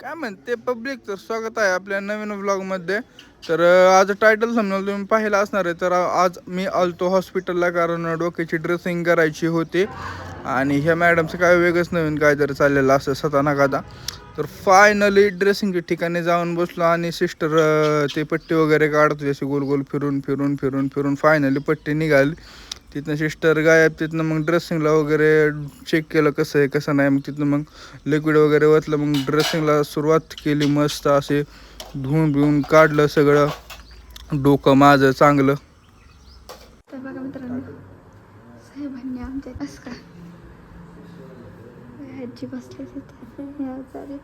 काय म्हणते पब्लिक तर स्वागत आहे आपल्या नवीन व्लॉगमध्ये तर आज टायटल समजा तुम्ही पाहिलं असणार आहे. तर आज मी आलतो हॉस्पिटलला कारण डोक्याची ड्रेसिंग करायची होती. आणि ह्या मॅडमचं काय वेगळंच नवीन काय काहीतरी चाललेलं असं सताना कादा तर फायनली ड्रेसिंगच्या ठिकाणी जाऊन बसलो आणि सिस्टर ते पट्टी वगैरे काढतो जशी गोल गोल फिरून फिरून फिरून फिरून फायनली पट्टी निघाली. तिथनं सिस्टर गायब तिथनं मग ड्रेसिंगला वगैरे चेक केलं कसं आहे कसं नाही मग तिथनं मग लिक्विड वगैरे वाचलं मग ड्रेसिंगला सुरुवात केली मस्त असे धुवून बिवून काढलं सगळं. डोकं माझं चांगलं. तर बघा मित्रांनो साहेबांनी आमच्या असं का आजी बसले तिथे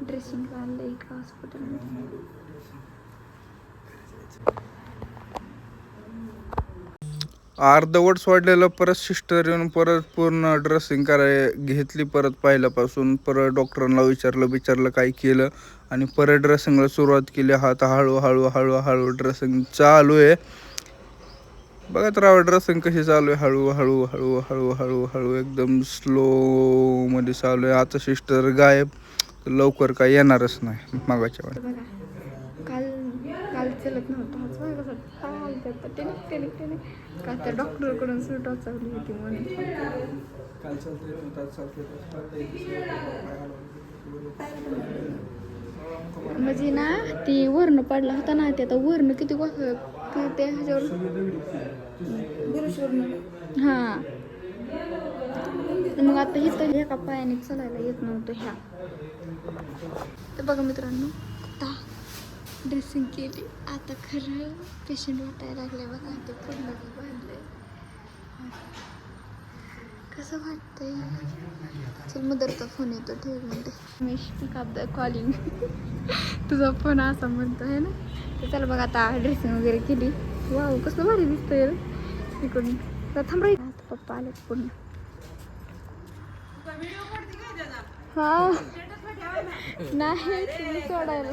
ड्रेसिंग आणलं इकडं हॉस्पिटलमध्ये अर्धवट सोडलेलं परत सिस्टर येऊन परत पूर्ण ड्रेसिंग कराय घेतली परत पहिल्यापासून परत डॉक्टरांना विचारलं विचारलं काय केलं आणि परत ड्रेसिंगला सुरुवात केली. हात हळूहळू हळूहळू ड्रेसिंग चालू आहे. बघत राहा ड्रेसिंग कशी चालू आहे. हळूहळू हळू हळू हळू एकदम स्लोमध्ये चालू आहे. आता सिस्टर गायब. लवकर काय येणारच नाही. मागाच्या वेळेला चलत नव्हतं आज बघा कसं चालतं तर टेनिक टेनिक टेनिक का तर डॉक्टरकडून सूट वाचवली होती म्हणून. म्हणजे ना ती वर्ण पडला होता ना ते आता वर्ण किती गोष्ट ते ह्याच्यावर हां. मग आता इथं एका पायाने चालायला येत नव्हतं ह्या. तर बघा मित्रांनो ड्रेसिंग केली. आता खरं पेशंट वाटायला लागले बघा ते पूर्ण बांधले कसं वाटतंय? चल मदरचा फोन येतो ठेव म्हणते. मी स्पीक अप द कॉलिंग तुझा फोन असा म्हणतो आहे ना? तर चल बघा आता ड्रेसिंग वगैरे केली. वाव कसं भारी दिसतंय इकडून. तर थांब आता पप्पा आले पूर्ण. हा. नाही तुम्ही सोडायला.